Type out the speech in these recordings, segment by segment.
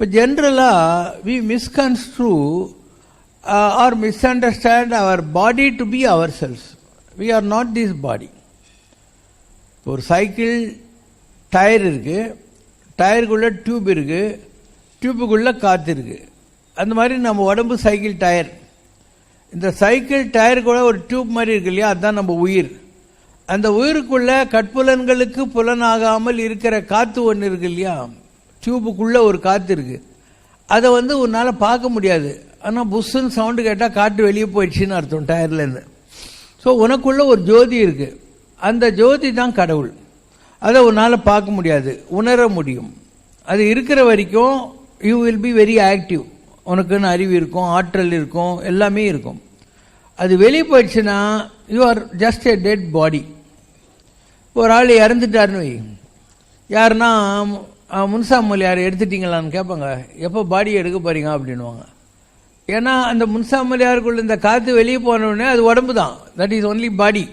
இப்போ ஜென்ரலாக we misconstrue or misunderstand our body to be our cells we are not this body ஒரு cycle tyre இருக்குது டயருக்குள்ளே tube இருக்குது டியூப்புக்குள்ளே காற்று இருக்குது அந்த மாதிரி நம்ம உடம்பு சைக்கிள் டயர் இந்த சைக்கிள் டயர் கூட ஒரு டியூப் மாதிரி இருக்கு இல்லையா? அதுதான் நம்ம உயிர். அந்த உயிருக்குள்ள கட்புலன்களுக்கு புலனாகாமல் இருக்கிற காற்று ஒன்று இருக்கு இல்லையா? டியூபுக்குள்ளே ஒரு காற்று இருக்குது அதை வந்து உன்னால் பார்க்க முடியாது. ஆனால் புஷ்ஷுன்னு சவுண்டு கேட்டால் காற்று வெளியே போயிடுச்சுன்னு அர்த்தம் டயர்லேருந்து ஸோ உனக்குள்ளே ஒரு ஜோதி இருக்குது அந்த ஜோதி தான் கடவுள். அதை உன்னால் பார்க்க முடியாது. உணர முடியும். அது இருக்கிற வரைக்கும் you will be very active உனக்குன்னு அறிவு இருக்கும் ஆற்றல் இருக்கும் எல்லாமே இருக்கும். அது வெளியே போயிடுச்சுன்னா you are just a dead body ஒரு ஆள் இறந்துட்டாருன்னு வை. யாருன்னா முன்சாமல் யார் எடுத்துட்டீங்களான்னு கேட்பாங்க எப்போ பாடி எடுக்க போறீங்க அப்படின்வாங்க ஏன்னா அந்த முன்சாமலியாருக்குள்ள இந்த காற்று வெளியே போனோடனே அது உடம்பு தான் that is only body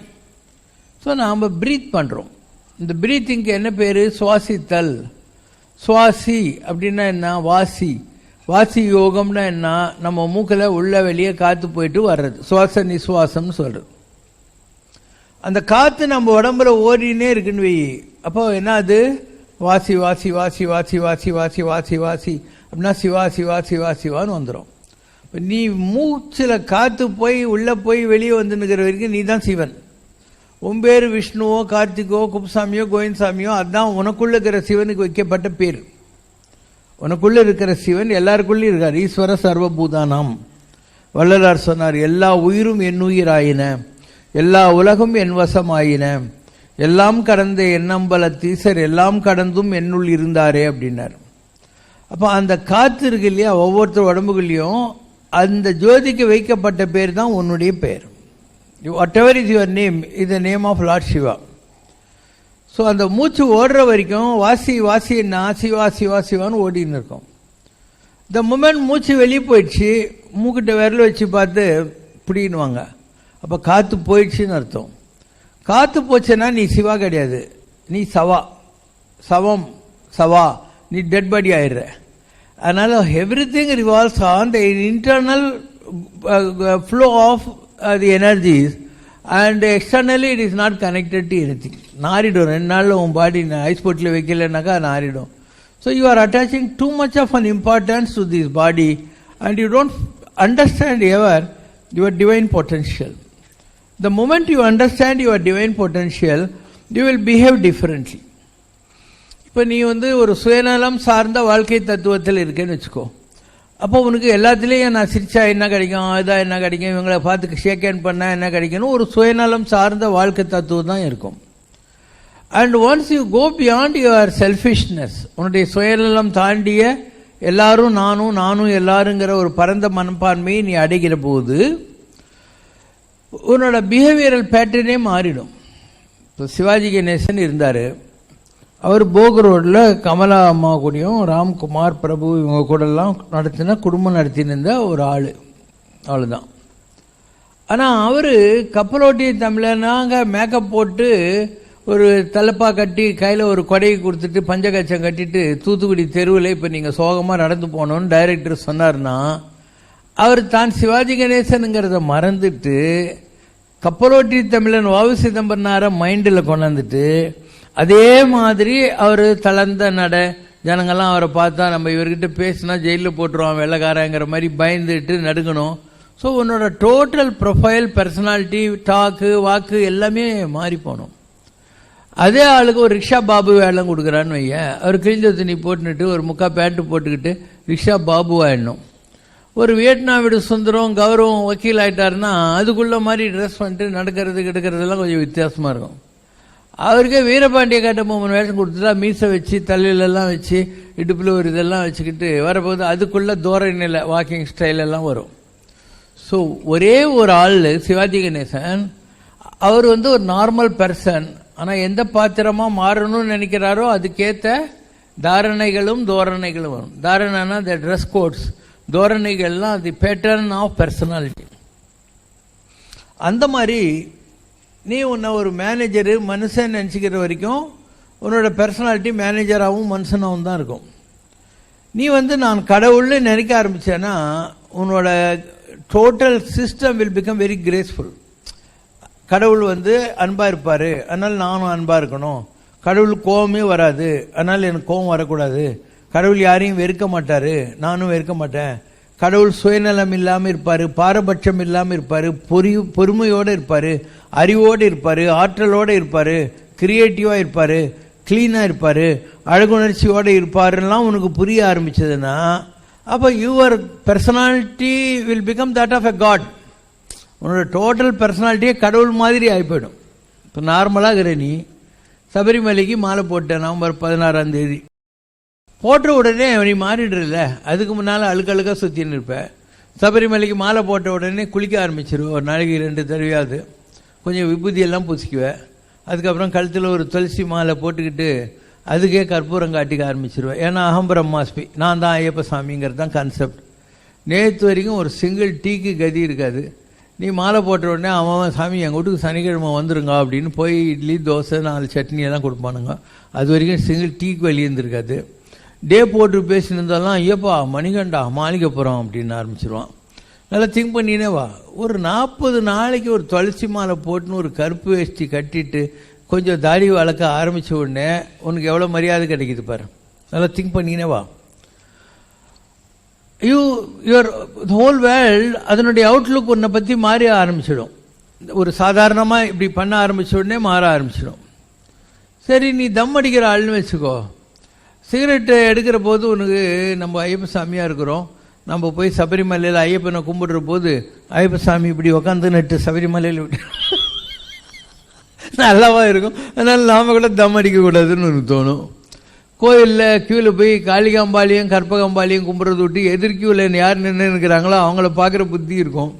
so நாம் ப்ரீத் பண்ணுறோம் இந்த ப்ரீத்திங்க்கு என்ன பேர்? சுவாசித்தல். சுவாசி அப்படின்னா என்ன? வாசி. வாசி யோகம்னா என்ன? நம்ம மூக்கில் உள்ள வெளியே காற்று போயிட்டு வர்றது. சுவாச நிசுவாசம்னு சொல்கிறது அந்த காற்று நம்ம உடம்புல ஓடினே இருக்குன்னு வை அப்போ என்ன அது வாசி வாசி வாசி வாசி வாசி வாசி வாசி வாசி. அப்படின்னா சிவா சிவா சிவா சிவான்னு வந்துடும் இப்போ நீ மூச்சில் காற்று போய் உள்ளே போய் வெளியே வந்துன்னுக்கிற வரைக்கும் நீ தான் சிவன். உன் பேர் விஷ்ணுவோ கார்த்திகோ குப்சாமியோ கோவிந்தசாமியோ அதுதான் உனக்குள்ளே இருக்கிற சிவனுக்கு வைக்கப்பட்ட பேர். உனக்குள்ளே இருக்கிற சிவன் எல்லாருக்குள்ளேயும் இருக்கார். ஈஸ்வர சர்வபூதானாம். வள்ளலார் சொன்னார் எல்லா உயிரும் என் உயிராயின. எல்லா உலகும் என் வசமாயின. எல்லாம் கடந்த எண்ணம்பல தீசர் எல்லாம் கடந்தும் என்னுள் இருந்தாரே அப்படின்னார். அப்போ அந்த காற்று இருக்கு இல்லையா ஒவ்வொருத்தர் உடம்புகள்லையும் அந்த ஜோதிக்கு வைக்கப்பட்ட பேர் தான் உன்னுடைய பேர். Whatever is your name is the name of Lord Shiva so அந்த மூச்சு ஓடுற வரைக்கும் வாசி வாசின்னா சிவா சிவா சிவான்னு ஓடின்னு இருக்கும். இந்த மூமெண்ட் மூச்சு வெளியே போயிடுச்சு மூக்கிட்ட விரல் வச்சு பார்த்து பிடின்னுவாங்க அப்போ காற்று போயிடுச்சுன்னு அர்த்தம். காற்று போச்சுன்னா நீ சிவா கிடையாது. நீ சவா. சவம் சவா. நீ டெட் பாடி ஆயிடுற. அதனால் everything revolves on the internal flow of the energies and externally it is not connected to anything நாரிடும் ரெண்டு நாளில் உன் பாடி ஐஸ் போட்டில் வைக்கலனாக்கா நாரிடும் so you are attaching too much of an importance to this body and you don't understand ever your divine potential The moment you understand your divine potential, you will behave differently. இப்போ நீ வந்து ஒரு சுயநலம் சார்ந்த வாழ்க்கை தத்துவத்தில் இருக்கேன்னு வச்சுக்கோ அப்போ உனக்கு எல்லாத்துலேயும் நான் சிரிச்சா என்ன கிடைக்கும் இதாக என்ன கிடைக்கும் இவங்களை பார்த்து ஷேக் ஹேண்ட் பண்ணால் என்ன கிடைக்கும்னு ஒரு சுயநலம் சார்ந்த வாழ்க்கை தத்துவம் தான் இருக்கும் and once you go beyond your selfishness உன்னுடைய சுயநலம் தாண்டிய எல்லாரும் நானும் நானும் எல்லாருங்கிற ஒரு பரந்த மனப்பான்மையை நீ அடைகிற போது உன்னோட பிஹேவியரல் பேட்டர்னே மாறிடும். இப்போ சிவாஜி கணேசன் இருந்தார். அவர் போக ரோடில் கமலா அம்மா கூடயும் ராம்குமார் பிரபு இவங்க கூடலாம் நடத்தினா குடும்பம் நடத்தினிருந்த ஒரு ஆள். அவ்வளோதான் ஆனால் அவர் கப்பலோட்டிய தமிழனாங்க மேக்கப் போட்டு ஒரு தலப்பா கட்டி கையில் ஒரு கொடையை கொடுத்துட்டு பஞ்சகச்சம் கட்டிட்டு தூத்துக்குடி தெருவில் இப்போ நீங்கள் சோகமாக நடந்து போகணுன்னு டைரக்டர் சொன்னார்னா அவர் தான் சிவாஜி கணேசனுங்கிறத மறந்துட்டு கப்பலோட்டி தமிழன் வாவு சிதம்பரனாரை மைண்டில் கொண்டாந்துட்டு அதே மாதிரி அவர் தளர்ந்த நட ஜனங்கள்லாம் அவரை பார்த்தா நம்ம இவர்கிட்ட பேசினா ஜெயிலில் போட்டுருவான் வெள்ளக்காரங்கிற மாதிரி பயந்துட்டு நடுங்கணும். ஸோ உன்னோட total profile personality talk walk எல்லாமே மாறி போகணும். அதே ஆளுக்கு ஒரு ரிக்ஷா பாபு வேலை கொடுக்குறான்னு வையன். அவர் கிழிஞ்ச துணி போட்டுக்கிட்டு ஒரு முக்கா பேண்ட்டு போட்டுக்கிட்டு ரிக்ஷா பாபு ஆயிடணும் ஒரு வியட்நாம் சுந்தரம் கௌரவம் வக்கீல் ஆயிட்டாருன்னா அதுக்குள்ள மாதிரி ட்ரெஸ் பண்ணிட்டு நடக்கிறது கிடக்கிறதெல்லாம் கொஞ்சம் வித்தியாசமாக இருக்கும். அவருக்கே வீரபாண்டிய கட்டபொம்மன் வேஷம் கொடுத்துட்டா மீசை வச்சு தலையிலெல்லாம் வச்சு இடுப்பில் ஒரு இதெல்லாம் வச்சுக்கிட்டு வரப்போது அதுக்குள்ள தோரணையில் வாக்கிங் ஸ்டைல் எல்லாம் வரும். ஸோ ஒரே ஒரு ஆள் சிவாஜி கணேசன் அவர் வந்து ஒரு நார்மல் பர்சன் ஆனால் எந்த பாத்திரமாக மாறணும்னு நினைக்கிறாரோ அதுக்கேற்ற தாரணைகளும் தோரணைகளும் வரும். தாரணைனா த ட்ரெஸ் கோட்ஸ் தோரணைகள்லாம் தி பேட்டர்ன் ஆஃப் பர்சனாலிட்டி. அந்த மாதிரி நீ உன்னை ஒரு மேனேஜரு மனுஷன் நினச்சிக்கிற வரைக்கும் உன்னோட பர்சனாலிட்டி மேனேஜராகவும் மனுஷனாகவும் தான் இருக்கும். நீ வந்து நான் கடவுள்னு நினைக்க ஆரம்பித்தேன்னா உன்னோட total system will become very graceful கடவுள் வந்து அன்பாக இருப்பார் அதனால் நானும் அன்பாக இருக்கணும். கடவுள் கோவமே வராது அதனால் எனக்கு கோவம் வரக்கூடாது. கடவுள் யாரையும் வெறுக்க மாட்டார். நானும் வெறுக்க மாட்டேன். கடவுள் சுயநலம் இல்லாமல் இருப்பார் பாரபட்சம் இல்லாமல் இருப்பார் பொறி பொறுமையோட இருப்பார் அறிவோடு இருப்பார் ஆற்றலோட இருப்பார் கிரியேட்டிவாக இருப்பார் க்ளீனாக இருப்பார் அழகுணர்ச்சியோடு இருப்பாருலாம் உனக்கு புரிய ஆரம்பிச்சதுன்னா அப்போ your personality will become that of a god உன்னோட டோட்டல் பர்சனாலிட்டியே கடவுள் மாதிரி ஆகி போயிடும் இப்போ நார்மலாக இருக்கிற நீ சபரிமலைக்கு மாலை போட்டேன் நவம்பர் பதினாறாம் தேதி. போட்ட உடனே நீ மாறிடுறல அதுக்கு முன்னால் அழுக்க அழுக்க சுற்றின்னு இருப்பேன் சபரிமலைக்கு மாலை போட்ட உடனே குளிக்க ஆரம்பிச்சிருவேன் ஒரு நாளைக்கு ரெண்டு தடவையாவது. கொஞ்சம் விபூதியெல்லாம் பூசிக்குவேன் அதுக்கப்புறம் கழுத்தில் ஒரு துளசி மாலை போட்டுக்கிட்டு அதுக்கே கற்பூரம் காட்டிக்க ஆரம்பிச்சிருவேன் ஏன்னா அகம் பிரம்மாஸ்மி. நான் தான் ஐயப்ப சாமிங்கிறது தான் கான்செப்ட் நேற்று வரைக்கும் ஒரு சிங்கிள் டீக்கு கதி இருக்காது. நீ மாலை போட்ட உடனே அவன் சாமி எங்கள் வீட்டுக்கு சனிக்கிழமை வந்துருங்க அப்படின்னு போய் இட்லி தோசை நாலு சட்னி எல்லாம் கொடுப்பானுங்க. அது வரைக்கும் சிங்கிள் டீக்கு வழி இருந்திருக்காது. டே போட்டு பேசினதெல்லாம் ஐயப்பா மணிகண்டா மாளிகைப்புறம் அப்படின்னு ஆரம்பிச்சிருவான். நல்லா திங்க் பண்ணினே வா. ஒரு நாற்பது நாளைக்கு ஒரு துளசி மாலை போட்டுன்னு ஒரு கருப்பு வேஷ்டி கட்டிட்டு கொஞ்சம் தாடி வளர்க்க ஆரம்பிச்ச உடனே உனக்கு எவ்வளோ மரியாதை கிடைக்குது பாரு. நல்லா திங்க் பண்ணினே வா. யூ யுவர் ஹோல் வேர்ல்ட் அதனுடைய அவுட்லுக் உன்னை பற்றி மாறி ஆரம்பிச்சிடும். ஒரு சாதாரணமாக இப்படி பண்ண ஆரம்பிச்ச உடனே மாற ஆரம்பிச்சிடும். சரி நீ தம் அடிக்கிற ஆள்னு வச்சுக்கோ. சிகரெட்டு எடுக்கிற போது உனக்கு நம்ம ஐயப்ப சாமியாக இருக்கிறோம். நம்ம போய் சபரிமலையில் ஐயப்பனை கும்பிடுற போது ஐயப்ப சாமி இப்படி உக்காந்து நட்டு சபரிமலையில் விட்டு நல்லாவா இருக்கும். அதனால் நாம் கூட தம் அடிக்கக்கூடாதுன்னு எனக்கு தோணும். கோயிலில் கியூவில் போய் காளிகாம்பாளையும் கற்பகம்பாளையும் கும்பிட்றது விட்டு எதிர் கியூவில் யார் நின்று இருக்கிறாங்களோ அவங்கள பார்க்குற புத்தி இருக்கும்.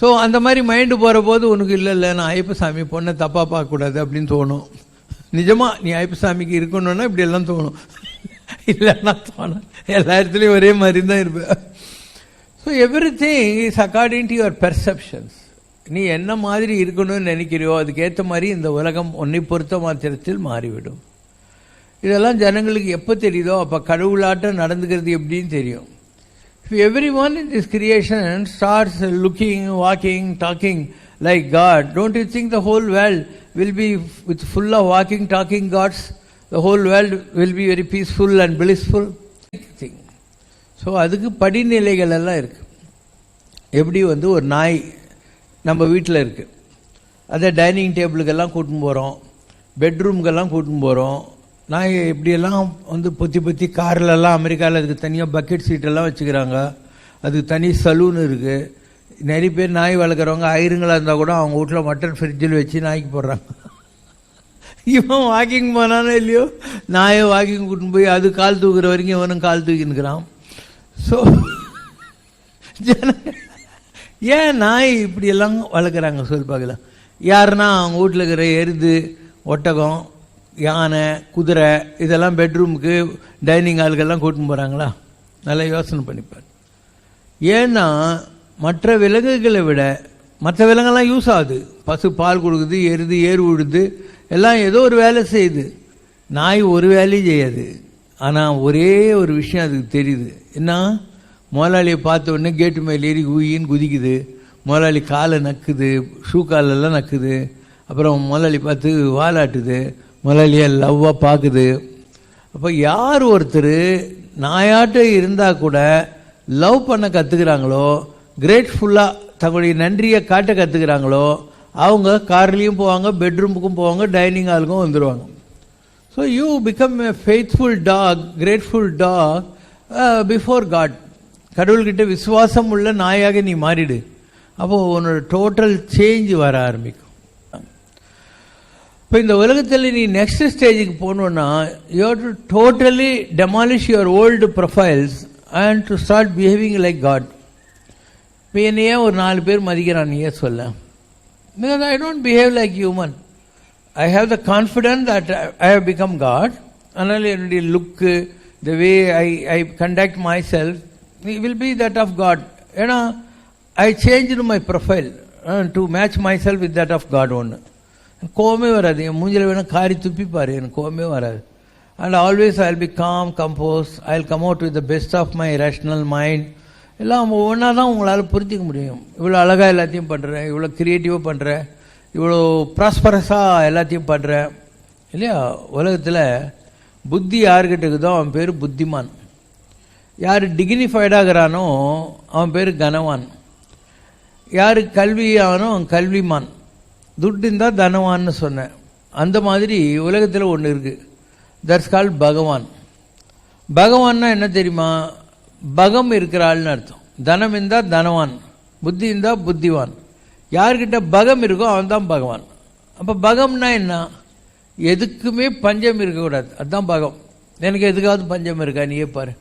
ஸோ அந்த மாதிரி மைண்டு போகிற போது உனக்கு இல்லை இல்லை நான் ஐயப்ப சாமி பொண்ணை தப்பாக பார்க்கக்கூடாது அப்படின்னு தோணும். நிஜமாக நீ ஐயப்ப சாமிக்கு இருக்கணும்னா இப்படி எல்லாம் தோணும். இல்லைன்னா தோணும் எல்லா இடத்துலையும் ஒரே மாதிரி தான் இருப்பேன் so everything is according to your perceptions நீ என்ன மாதிரி இருக்கணும்னு நினைக்கிறியோ அதுக்கேற்ற மாதிரி இந்த உலகம் உன்னை பொறுத்த மாத்திரத்தில் மாறிவிடும். இதெல்லாம் ஜனங்களுக்கு எப்போ தெரியுதோ? அப்போ கடவுளாட்டம் நடந்துக்கிறது எப்படின்னு தெரியும். Everyone in this creation starts looking walking talking like god don't you think the whole world will be with full of walking talking gods the whole world will be very peaceful and blissful thing so அதுக்கு படிநிலைகள் எல்லாம் இருக்குது எப்படி வந்து ஒரு நாய் நம்ம வீட்டில் இருக்குது அதை டைனிங் டேபிளுக்கெல்லாம் கூட்டின்னு போகிறோம் பெட்ரூம்க்கெல்லாம் கூட்டின்னு போகிறோம் நாய் எப்படியெல்லாம் வந்து பொத்தி பொத்தி கார்லெல்லாம் அமெரிக்காவில் அதுக்கு தனியாக பக்கெட் சீட்டெல்லாம் வச்சுக்கிறாங்க. அதுக்கு தனி சலூன் இருக்குது நிறைய பேர் நாய் வளர்க்குறவங்க ஆயிரங்களாக இருந்தால் கூட அவங்க வீட்டில் மட்டன் ஃப்ரிட்ஜில் வச்சு நாய்க்கு போடுறாங்க. இவன் வாக்கிங் போனானோ இல்லையோ? நாயை வாக்கிங் கூட்டின்னு போய் அது கால் தூக்குற வரைக்கும் இவனும் கால் தூக்கினுக்கிறான் ஸோ ஏன் நாய் இப்படியெல்லாம் வளர்க்குறாங்க சொல்லி பார்க்கலாம் யாருன்னா அவங்க வீட்டில் இருக்கிற எருது ஒட்டகம் யானை குதிரை இதெல்லாம் பெட்ரூமுக்கு டைனிங் ஹாலுக்கெல்லாம் கூட்டின்னு போகிறாங்களா நல்லா யோசனை பண்ணிப்பார். ஏன்னா மற்ற விலங்குகளை விட மற்ற விலங்கெல்லாம் யூஸ் ஆகுது. பசு பால் கொடுக்குது எருது ஏறு விழுது எல்லாம் ஏதோ ஒரு வேலை செய்யுது. நாய் ஒரு வேலையும் செய்யாது. ஆனால் ஒரே ஒரு விஷயம் அதுக்கு தெரியுது. என்ன? முதலாளியை பார்த்த உடனே கேட்டு மேலே ஏறி ஊயின்னு குதிக்குது. முதலாளி காலை நக்குது ஷூ காலெல்லாம் நக்குது. அப்புறம் முதலாளி பார்த்து வாலாட்டுது. முதலாளியை லவ்வாக பார்க்குது. அப்போ யார் ஒருத்தர் நாயாட்டம் இருந்தால் கூட லவ் பண்ண கற்றுக்குறாங்களோ கிரேட்ஃபுல்லாக தங்களுடைய நன்றியை காட்ட கற்றுக்குறாங்களோ அவங்க கார்லேயும் போவாங்க பெட்ரூமுக்கும் போவாங்க டைனிங் ஹாலுக்கும் வந்துடுவாங்க so you become a faithful dog grateful dog before god கடவுள்கிட்ட விசுவாசம் உள்ள நாயாக நீ மாறிடு. அப்போது உன்னோட டோட்டல் சேஞ்ச் வர ஆரம்பிக்கும். இப்போ இந்த உலகத்தில் நீ நெக்ஸ்ட் ஸ்டேஜுக்கு போகணுன்னா you to totally demolish your old profiles and to start behaving like god என்னையே ஒரு நாலு பேர் மதிக்கிறான் நீயே சொல்ல. Because I don't behave like human I have the confident that I have become god அதனால் என்னுடைய look the way I I conduct myself will be that of god ஏன்னா I change my profile to match myself with that of god ஒன்று கோவமே வராது. என் மூஞ்சில் வேணால் காரி துப்பிப்பார் எனக்கு கோவமே வராது. And always I'll be calm, composed, I'll come out with the best of my rational mind. எல்லாம் ஒவ்வொன்றா தான் உங்களால் புரிஞ்சிக்க முடியும். இவ்வளோ அழகாக எல்லாத்தையும் பண்ணுறேன் இவ்வளோ க்ரியேட்டிவாக பண்ணுறேன் இவ்வளோ ப்ராஸ்பரஸாக எல்லாத்தையும் பண்ணுறேன் இல்லையா? உலகத்தில் புத்தி யாருக்கிட்ட இருக்குதோ அவன் பேர் புத்திமான். யார் டிகினிஃபைடாகிறானோ அவன் பேர் கனவான் யார் கல்வியானோ அவன் கல்விமான். துட்டு இருந்தால் தனவான்னு சொன்னேன். அந்த மாதிரி உலகத்தில் ஒன்று இருக்குது தட்ஸ் கால் பகவான். பகவான்னா என்ன தெரியுமா? பகம் இருக்கிற ஆள்னு அர்த்தம். தனம் இருந்தால் தனவான் புத்தி இருந்தால் புத்திவான். யார்கிட்ட பகம் இருக்கோ அவன் தான் பகவான். அப்போ பகம்னா என்ன? எதுக்குமே பஞ்சம் இருக்கக்கூடாது. அதுதான் பகம். எனக்கு எதுக்காவது பஞ்சம் இருக்கா? நீயே பாரு.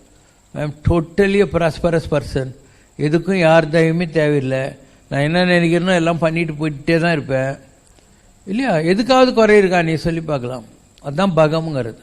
I am totally prosperous person எதுக்கும் யார் தயவுமே தேவையில்லை. நான் என்ன நினைக்கிறேனோ எல்லாம் பண்ணிட்டு போயிட்டே தான் இருப்பேன். இல்லையா? எதுக்காவது குறை இருக்கா? நீ சொல்லி பார்க்கலாம். அதுதான் பகம்ங்கிறது.